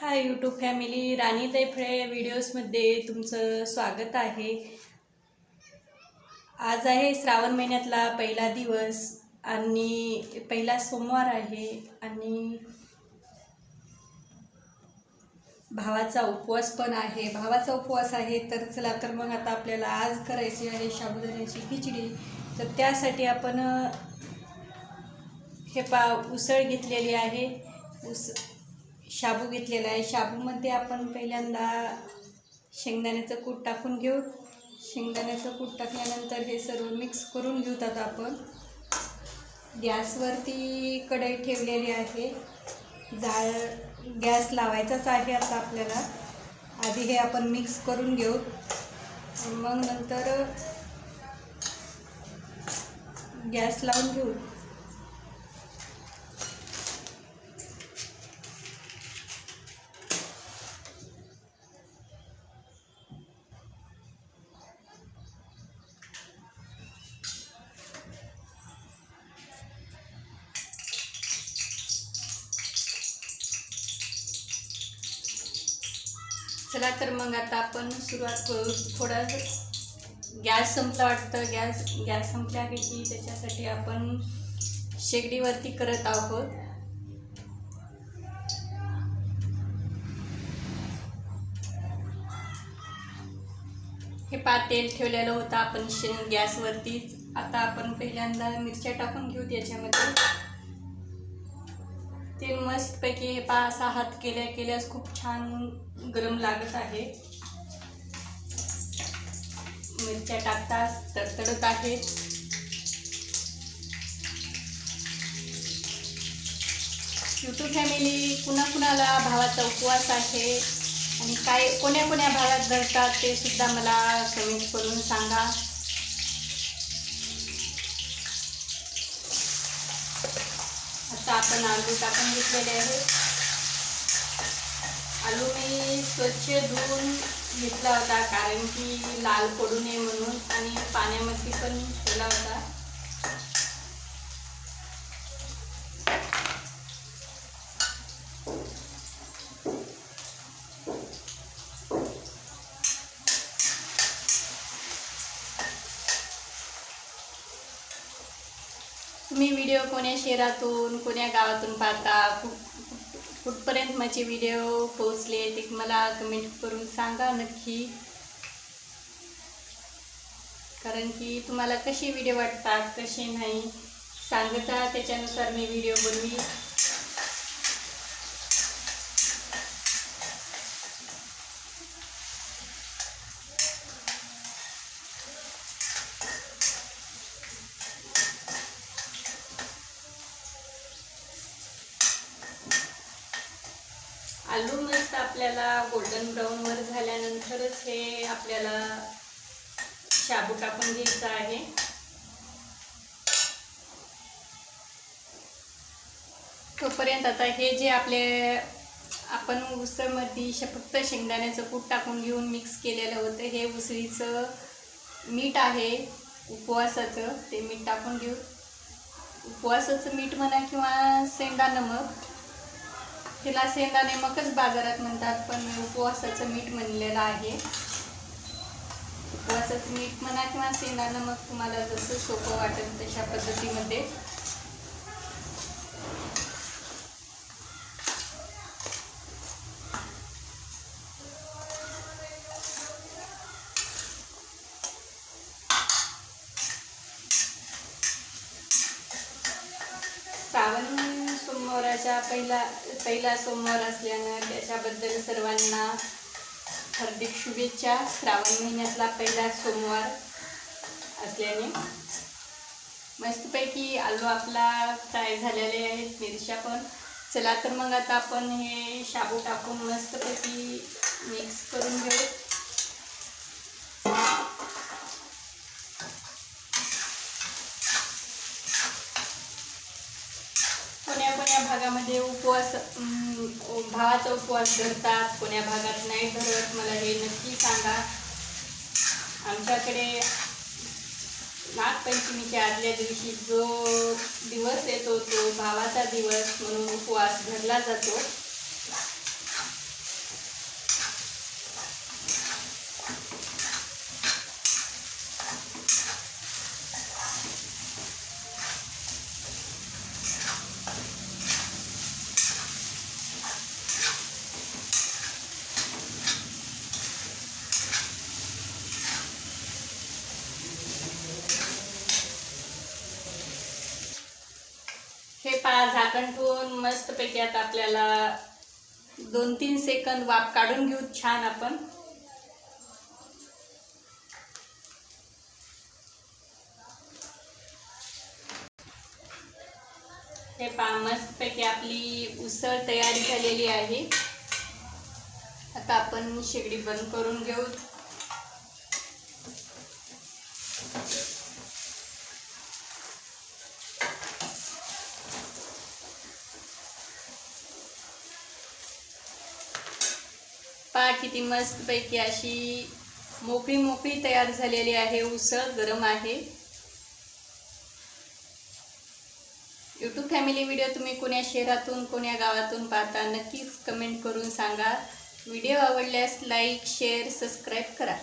Hi YouTube family राणी दैफळे व्हिडिओजमध्ये तुमचं स्वागत आहे. आज आहे श्रावण महिन्यातला पहिला दिवस आणि पहिला सोमवार आहे आणि भावाचा उपवास पण आहे. भावाचा उपवास आहे तर चला तर मग आता आपल्याला आज करायची आहे साबुदाण्याची खिचडी. तर त्यासाठी आपण हे पा उसळ घेतलेली आहे. उस शाबू घेतलेला आहे. शाबूमध्ये आपण पहिल्यांदा शेंगदाण्याचं कूट टाकून घेऊ. शेंगदाण्याचं कूट टाकल्यानंतर हे सर्व मिक्स करून घेऊत आता आपण. गॅसवरती कढई ठेवलेली आहे. जाळ गॅस लावायचाच आहे आता आपल्याला. आधी हे आपण मिक्स करून घेऊ. मग नंतर गॅस लावून घेऊ. चला तर मग आता आपण सुरुवात करू. थोडा गॅस संपला वाटतं. गॅस गॅस संपला आहे की त्याच्यासाठी आपण शेगडीवरती करत आहोत. हे पातेल ठेवलेलं होतं आपण शे गॅसवरतीच. आता आपण पहिल्यांदा मिरच्या टाकून घेऊ त्याच्यामध्ये. ते मस्तपैकी हे पा असा हात केल्या केल्यास खूप छान गरम लागत आहे. मिरच्या टाकताच तडतडत आहेत यूट्यूब फॅमिली कुणा कुणाला भावाचा उपवास आहे आणि काय कोण्या कोण्या भागात घडतात ते सुद्धा मला कमेंट करून सांगा. आता आपण आलू टाकून घेतलेले आहे. आलू मी स्वच्छ धुवून घेतला होता कारण की लाल पडू नये म्हणून आणि पाण्यामध्ये पण ठेवला होता. तुम्ही व्हिडिओ कोण्या शहरातून कोण्या गावातून पाहता? कुठ कुठ- कुठपर्यंत माझे व्हिडिओ पोचले ते मला कमेंट करून सांगा नक्की. कारण की तुम्हाला कसे व्हिडिओ वाटतात कसे नाही सांगता त्याच्यानुसार मी व्हिडिओ बनवी आलू मस्त आपल्याला गोल्डन ब्राऊनवर झाल्यानंतरच हे आपल्याला शाबू टाकून घ्यायचं आहे. तोपर्यंत आता हे जे आपले आपण उसळमध्ये फक्त शेंगदाण्याचं कूट टाकून घेऊन मिक्स केलेलं होतं हे उसळीचं मीठ आहे उपवासाचं ते मीठ टाकून घेऊ. उपवासाचं मीठ म्हणा किंवा शेंगा नमक तिला सेंदा नेमकच बाजारात म्हणतात पण मी उपवासाचं मीठ म्हणलेलं आहे. उपवासाचं मीठ म्हणा किंवा सेंदा नमक तुम्हाला जसं सोपं वाटेल तशा पद्धतीमध्ये. श्रावण सोमवाराच्या पहिला पहिला सोमवार असल्यानं त्याच्याबद्दल सर्वांना हार्दिक शुभेच्छा. श्रावण महिन्यातला पहिला सोमवार असल्याने. मस्तपैकी आलू आपला फ्राय झालेले आहेत मिरच्या पण. चला तर मग आता आपण हे शाबू टाकून मस्तपैकी मिक्स करून घेऊ. कोण्या भागामध्ये उपवास भावाचा उपवास धरतात कोण्या भागात नाही धरत मला हे नक्की सांगा. आमच्याकडे नागपंचमीच्या आदल्या दिवशी जो दिवस येतो तो भावाचा दिवस म्हणून उपवास धरला जातो. झाकण ठेवून मस्तपैकी आता आपल्याला दोन तीन सेकंद वाफ काढून घेऊ छान आपण. हे पहा मस्तपैकी आपली उसळ तयारी झालेली आहे. आता आपण शेगडी बंद करून घेऊ. पहा किती मस्तपैकी अशी मोकळी मोकळी तयार झालेली आहे. उसळ गरम आहे. यूट्यूब फॅमिली व्हिडिओ तुम्ही कोण्या शहरातून कोण्या गावातून पाहता नक्कीच कमेंट करून सांगा. व्हिडिओ आवडल्यास लाईक शेअर सबस्क्राईब करा.